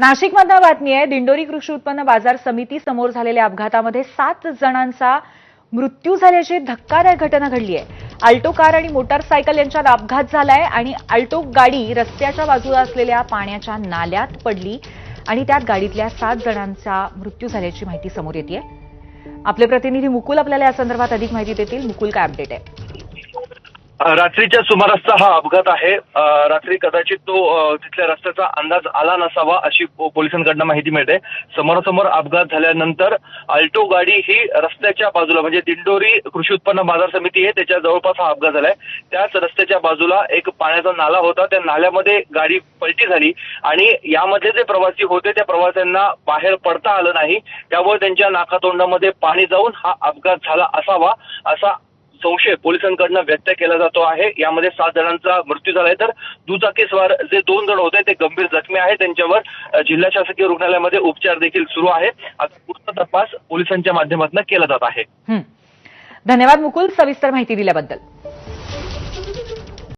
नाशिकमधनं बातमी आहे दिंडोरी कृषी उत्पन्न बाजार समिती समोर झालेल्या अपघातामध्ये सात जणांचा मृत्यू झाल्याची धक्कादायक घटना घडली आहे. अल्टो कार आणि मोटारसायकल यांच्यात अपघात झालाय आणि अल्टो गाडी रस्त्याच्या बाजूला असलेल्या पाण्याच्या नाल्यात पडली आणि त्यात गाडीतल्या सात जणांचा मृत्यू झाल्याची माहिती समोर येते आपले प्रतिनिधी मुकुल आपल्याला या संदर्भात अधिक माहिती देतील. मुकुल काय अपडेट आहे? रात्रीच्या सुमारासचा हा अपघात आहे. रात्री कदाचित तो तिथल्या रस्त्याचा अंदाज आला नसावा अशी पोलिसांकडनं माहिती मिळते. समोरासमोर अपघात झाल्यानंतर अल्टो गाडी ही रस्त्याच्या बाजूला म्हणजे दिंडोरी कृषी उत्पन्न बाजार समिती आहे त्याच्या जवळपास हा अपघात झालाय. त्याच रस्त्याच्या बाजूला एक पाण्याचा नाला होता. त्या नाल्यामध्ये गाडी पलटी झाली आणि यामध्ये जे प्रवासी होते त्या प्रवाशांना बाहेर पडता आलं नाही. त्यामुळे त्यांच्या नाकातोंडामध्ये पाणी जाऊन हा अपघात झाला असावा असा संशय पोलिसांकडनं व्यक्त केला जातो आहे. यामध्ये सात जणांचा मृत्यू झालाय. तर दुचाकीस्वार जे दोन जण होते ते गंभीर जखमी आहेत. त्यांच्यावर जिल्हा शासकीय रुग्णालयामध्ये उपचार देखील सुरू आहे आता पूर्ण तपास पोलिसांच्या माध्यमातून केला जात आहे. धन्यवाद मुकुल. सविस्तर माहिती दिल्याबद्दल.